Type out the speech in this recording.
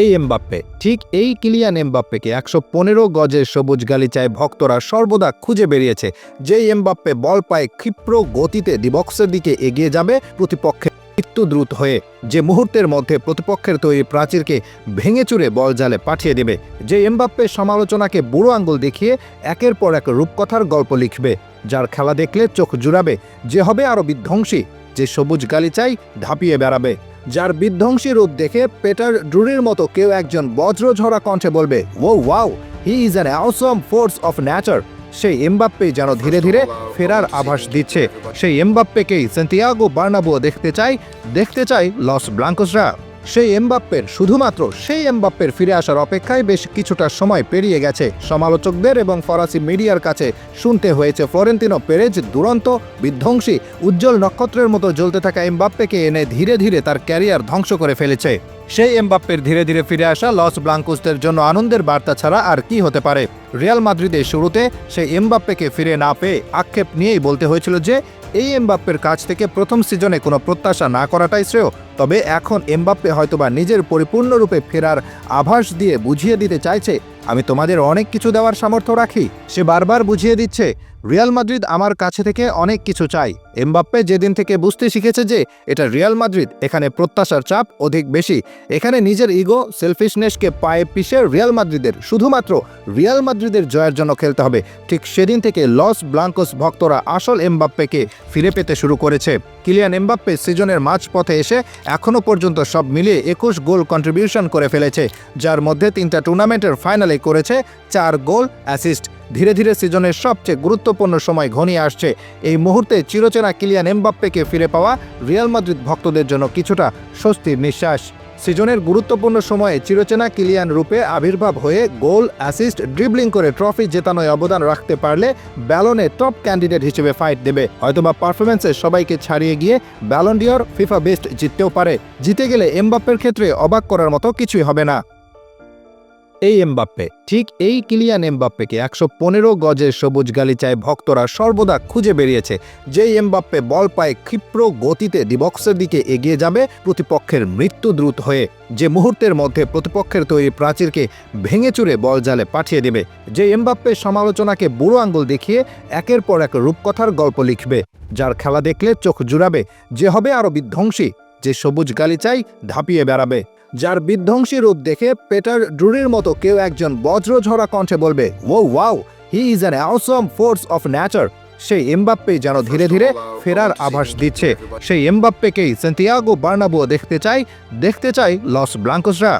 এই এমবাপ্পে, ঠিক এই কিলিয়ান এমবাপ্পেকে একশো পনেরো গজের সবুজ গালিচায় ভক্তরা সর্বদা খুঁজে বেরিয়েছে যেই এমবাপ্পে বল পায়ে ক্ষিপ্র গতিতে ডিবক্সের দিকে এগিয়ে যাবে প্রতিপক্ষের মৃত্যু দ্রুত হয়ে, যে মুহূর্তের মধ্যে প্রতিপক্ষের তৈরি প্রাচীরকে ভেঙে চুরে বল জালে পাঠিয়ে দেবে। যে এমবাপ্পে সমালোচনাকে বুড়ো আঙ্গুল দেখিয়ে একের পর এক রূপকথার গল্প লিখবে, যার খেলা দেখলে চোখ জুড়াবে, যে হবে আরও বিধ্বংসী, যে সবুজ গালিচাই ধাপিয়ে বেড়াবে। যার বিধ্বংসী রূপ দেখে পেটার ড্রুরির মতো কেউ একজন বজ্রঝরা কণ্ঠে বলবে, ও, wow, he is an awesome force of nature সেই এমবাপ্পে যেন ধীরে ধীরে ফেরার আভাস দিচ্ছে। সেই এমবাপ্পেকেই সেন্টিয়াগো বার্নাবুও দেখতে চাই দেখতে চাই লস ব্লাঙ্কোসরা। সেই এমবাপ্পের, শুধুমাত্র সেই এমবাপ্পের ফিরে আসার অপেক্ষায় বেশ কিছুটা সময় পেরিয়ে গেছে। সমালোচকদের এবং ফরাসি মিডিয়ার কাছে শুনতে হয়েছে ফ্লোরেন্তিনো পেরেজ দুরন্ত, বিধ্বংসী, উজ্জ্বল নক্ষত্রের মতো জ্বলতে থাকা এমবাপ্পেকে এনে ধীরে ধীরে তার ক্যারিয়ার ধ্বংস করে ফেলেছে। সেই এমবাপ্পের ধীরে ধীরে ফিরে আসা লস ব্লাঙ্কুসদের জন্য আনন্দের বার্তা ছাড়া আর কি হতে পারে? রিয়াল মাদ্রিদের শুরুতে সেই এমবাপ্পেকে ফিরে না পেয়ে আক্ষেপ নিয়েই বলতে হয়েছিল যে, এই এমবাপ্পের কাছ থেকে প্রথম সিজনে কোনো প্রত্যাশা না করাটাই শ্রেয়। তবে এখন এমবাপ্পে হয়তোবা নিজের পরিপূর্ণরূপে ফেরার আভাস দিয়ে বুঝিয়ে দিতে চাইছে, আমি তোমাদের অনেক কিছু দেওয়ার সামর্থ্য রাখি। সে বারবার বুঝিয়ে দিচ্ছে, রিয়াল মাদ্রিদ আমার কাছে থেকে অনেক কিছু চাই। এমবাপ্পে যেদিন থেকে বুঝতে শিখেছে যে, এটা রিয়াল মাদ্রিদ, এখানে প্রত্যাশার চাপ অধিক বেশি। এখানে নিজের ইগো, সেলফিশনেসকে পায়ে পিষে রিয়াল মাদ্রিদের শুধুমাত্র রিয়াল মাদ্রিদের জয়ের জন্য খেলতে হবে। ঠিক সেদিন থেকে লস ব্লাঙ্কোস ভক্তরা আসল এমবাপ্পেকে ফিরে পেতে শুরু করেছে। কিলিয়ান এমবাপ্পে সিজনের মাঝপথে এসে এখনও পর্যন্ত সব মিলিয়ে একুশ গোল কন্ট্রিবিউশন করে ফেলেছে, যার মধ্যে তিনটা টুর্নামেন্টের ফাইনালে করেছে, চার গোল অ্যাসিস্ট ধীরে ধীরে সিজনের সবচেয়ে গুরুত্বপূর্ণ সময় ঘনিয়ে আসছে। এই মুহূর্তে চিরচেনা কিলিয়ান এমবাপ্পেকে ফিরে পাওয়া রিয়াল মাদ্রিদ ভক্তদের জন্য কিছুটা স্বস্তির নিঃশ্বাস। সিজনের গুরুত্বপূর্ণ সময়ে চিরচেনা কিলিয়ান রূপে আবির্ভাব হয়ে গোল, অ্যাসিস্ট, ড্রিবলিং করে ট্রফি জেতানোয় অবদান রাখতে পারলে ব্যালনে টপ ক্যান্ডিডেট হিসেবে ফাইট দেবে। হয়তোবা পারফরমেন্সে সবাইকে ছাড়িয়ে গিয়ে ব্যালন্ডিয়র ফিফা বেস্ট জিততেও পারে। জিতে গেলে এমবাপ্পের ক্ষেত্রে অবাক করার মতো কিছুই হবে না। এই এমবাপ্পে, ঠিক এই কিলিয়ান এমবাপ্পেকে একশো পনেরো গজের সবুজ গালিচায় ভক্তরা সর্বদা খুঁজে বেরিয়েছে। যেই এমবাপ্পে বল পায়ে ক্ষিপ্র গতিতে ডিবক্সের দিকে এগিয়ে যাবে, প্রতিপক্ষের মৃত্যু দ্রুত হয়ে যে মুহূর্তের মধ্যে প্রতিপক্ষের তৈরি প্রাচীরকে ভেঙে চুরে বল জালে পাঠিয়ে দেবে যে এমবাপ্পে সমালোচনাকে বুড়ো আঙ্গুল দেখিয়ে একের পর এক রূপকথার গল্প লিখবে, যার খেলা দেখলে চোখ জুড়াবে, যে হবে আরও বিধ্বংসী, যে সবুজ গালিচাই ধাপিয়ে বেড়াবে। যার বিধ্বংসী রূপ দেখে পেটার ড্রুরির মতো কেউ একজন বজ্রঝরা কণ্ঠে বলবে ও wow, he is an awesome force of nature সেই এমবাপ্পে যেন ধীরে ধীরে ফেরার আভাস দিচ্ছে। সেই এমবাপ্পেকেই সেন্টিয়াগো বার্নাবুও দেখতে চাই দেখতে চাই লস ব্লাঙ্কোসরা।